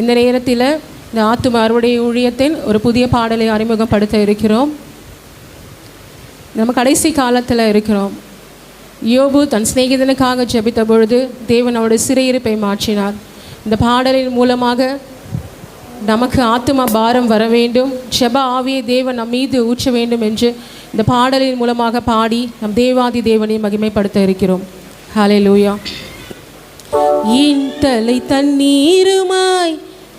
இந்த நேரத்தில் இந்த ஆத்தும அறுவடை ஊழியத்தில் ஒரு புதிய பாடலை அறிமுகப்படுத்த இருக்கிறோம். நம்ம கடைசி காலத்தில் இருக்கிறோம். யோபு தன் சிநேகிதனுக்காக ஜெபித்த பொழுது தேவன் அவருடைய சிறையிருப்பை மாற்றினார். இந்த பாடலின் மூலமாக நமக்கு ஆத்தும பாரம் வர வேண்டும். ஜெப ஆவியை தேவன் நம் மீது ஊற்ற வேண்டும் என்று இந்த பாடலின் மூலமாக பாடி நம் தேவாதி தேவனை மகிமைப்படுத்த இருக்கிறோம். ஹலே லூயா என் தலை தண்ணீருமாய்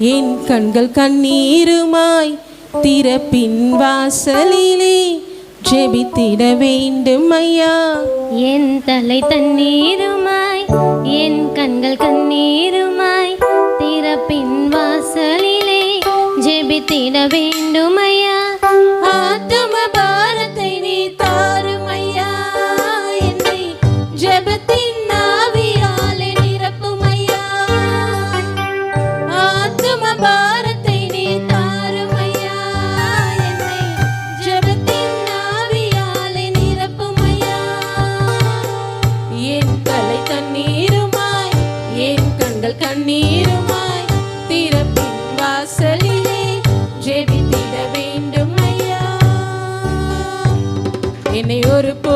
என் கண்கள் கண்ணீருமாய் திறப்பின் வாசலிலே ஜெபித்திட வேண்டும் ஐயா. என் தலை தண்ணீருமாய் என் கண்கள் கண்ணீருமாய் திறப்பின் வாசலிலே ஜெபித்திட வேண்டும் ஐயா. எங்கள் கண்ணீருமாய் திறப்பின் வாசலிலே ஜெபித்திட வேண்டும் ஐயா. என்னை ஒரு போ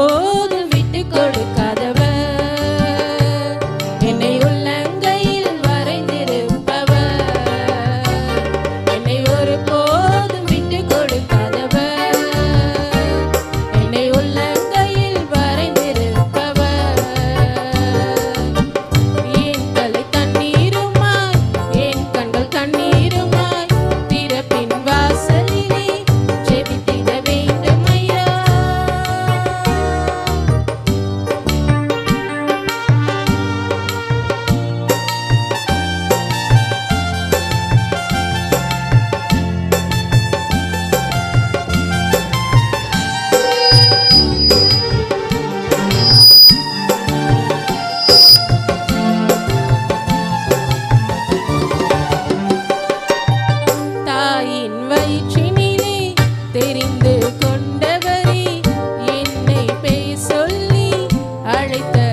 அழைத்த